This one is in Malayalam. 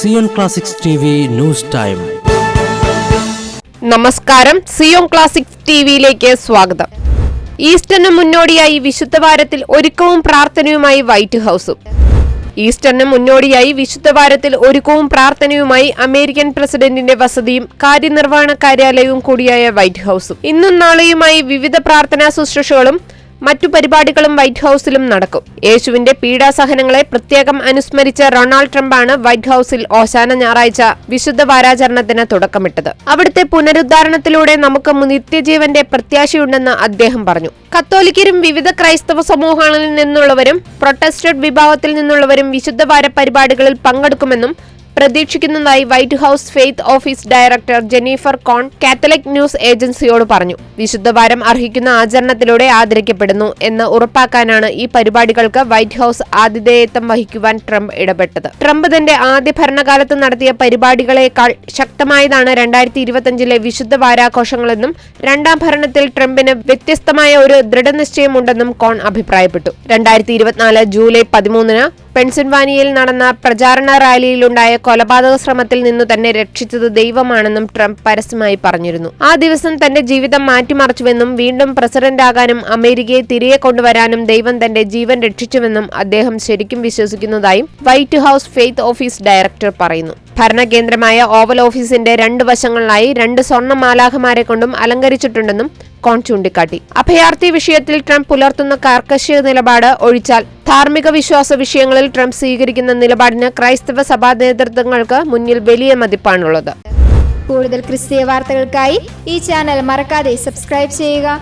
സിയോൺ ക്ലാസിക്സ് ന്യൂസ് ടൈം നമസ്കാരം. സിയോൺ ക്ലാസിക്സ് ടിവിയിലേക്ക് സ്വാഗതം. ഈസ്റ്ററിന് മുന്നോടിയായി വിശുദ്ധ വാരത്തിൽ ഒരുക്കവും പ്രാർത്ഥനയുമായി വൈറ്റ് ഹൌസും. ഈസ്റ്ററിന് മുന്നോടിയായി വിശുദ്ധ വാരത്തിൽ ഒരുക്കവും പ്രാർത്ഥനയുമായി അമേരിക്കൻ പ്രസിഡന്റിന്റെ വസതിയും കാര്യനിർവഹണ കാര്യാലയവും കൂടിയായ വൈറ്റ് ഹൗസും. ഇന്നും നാളെയുമായി വിവിധ പ്രാർത്ഥനാ ശുശ്രൂഷകളും മറ്റു പരിപാടികളും വൈറ്റ് ഹൌസിലും നടക്കും. യേശുവിന്റെ പീഡാസഹനങ്ങളെ പ്രത്യേകം അനുസ്മരിച്ച റൊണാൾഡ് ട്രംപാണ് വൈറ്റ് ഹൌസിൽ ഓശാന ഞായറാഴ്ച വിശുദ്ധ വാരാചരണത്തിന് തുടക്കമിട്ടത്. അവിടുത്തെ പുനരുദ്ധാരണത്തിലൂടെ നമുക്ക് നിത്യജീവന്റെ പ്രത്യാശയുണ്ടെന്ന് അദ്ദേഹം പറഞ്ഞു. കത്തോലിക്കരും വിവിധ ക്രൈസ്തവ സമൂഹങ്ങളിൽ നിന്നുള്ളവരും പ്രൊട്ടസ്റ്റഡ് വിഭാഗത്തിൽ നിന്നുള്ളവരും വിശുദ്ധ വാര പരിപാടികളിൽ പങ്കെടുക്കുമെന്നും പ്രതീക്ഷിക്കുന്നതായി white house faith office director Jennifer Korn Catholic news ഏജൻസിയോട് പറഞ്ഞു. വിശുദ്ധവാരം അർഹിക്കുന്ന ആചരണത്തിലൂടെ ആദരിക്കപ്പെടുന്നു എന്ന് ഉറപ്പാക്കാനാണ് ഈ പരിപാടികൾക്ക് വൈറ്റ് ഹൌസ് ആതിഥേയത്വം വഹിക്കുവാൻ ട്രംപ് ഇടപെട്ടത്. ട്രംപ് തന്റെ ആദ്യ ഭരണകാലത്ത് നടത്തിയ പരിപാടികളെക്കാൾ ശക്തമായതാണ് രണ്ടായിരത്തി ഇരുപത്തിയഞ്ചിലെ വിശുദ്ധ വാരാഘോഷങ്ങളെന്നും രണ്ടാം ഭരണത്തിൽ ട്രംപിന് വ്യത്യസ്തമായ ഒരു ദൃഢനിശ്ചയമുണ്ടെന്നും കോൺ അഭിപ്രായപ്പെട്ടു. രണ്ടായിരത്തി ഇരുപത്തിനാല് ജൂലൈ പതിമൂന്നിന് പെൻസിൽവാനിയയിൽ നടന്ന പ്രചാരണ റാലിയിലുണ്ടായ കൊലപാതക ശ്രമത്തിൽ നിന്നു തന്നെ രക്ഷിച്ചത് ദൈവമാണെന്നും ട്രംപ് പരസ്യമായി പറഞ്ഞിരുന്നു. ആ ദിവസം തന്റെ ജീവിതം മാറ്റിമറിച്ചുവെന്നും വീണ്ടും പ്രസിഡന്റാകാനും അമേരിക്കയെ തിരികെ കൊണ്ടുവരാനും ദൈവം തന്റെ ജീവൻ രക്ഷിച്ചുവെന്നും അദ്ദേഹം ശരിക്കും വിശ്വസിക്കുന്നതായും white house faith office director പറയുന്നു. ഭരണകേന്ദ്രമായ ഓവൽ ഓഫീസിന്റെ രണ്ട് വശങ്ങളിലായി രണ്ട് സ്വർണ മാലാഖമാരെ കൊണ്ടും അലങ്കരിച്ചിട്ടുണ്ടെന്നും കോൺ ചൂണ്ടിക്കാട്ടി. അഭയാർത്ഥി വിഷയത്തിൽ ട്രംപ് പുലർത്തുന്ന കാർക്കശ്യ നിലപാട് ഒഴിച്ചാൽ ധാർമ്മിക വിശ്വാസ വിഷയങ്ങളിൽ ട്രംപ് സ്വീകരിക്കുന്ന നിലപാടിന് ക്രൈസ്തവ സഭാ നേതൃത്വങ്ങൾക്ക് മുന്നിൽ വലിയ മതിപ്പാണുള്ളത്. കൂടുതൽ ക്രിസ്തീയ വാർത്തകൾക്കായി ഈ ചാനൽ മറക്കാതെ സബ്സ്ക്രൈബ് ചെയ്യുക.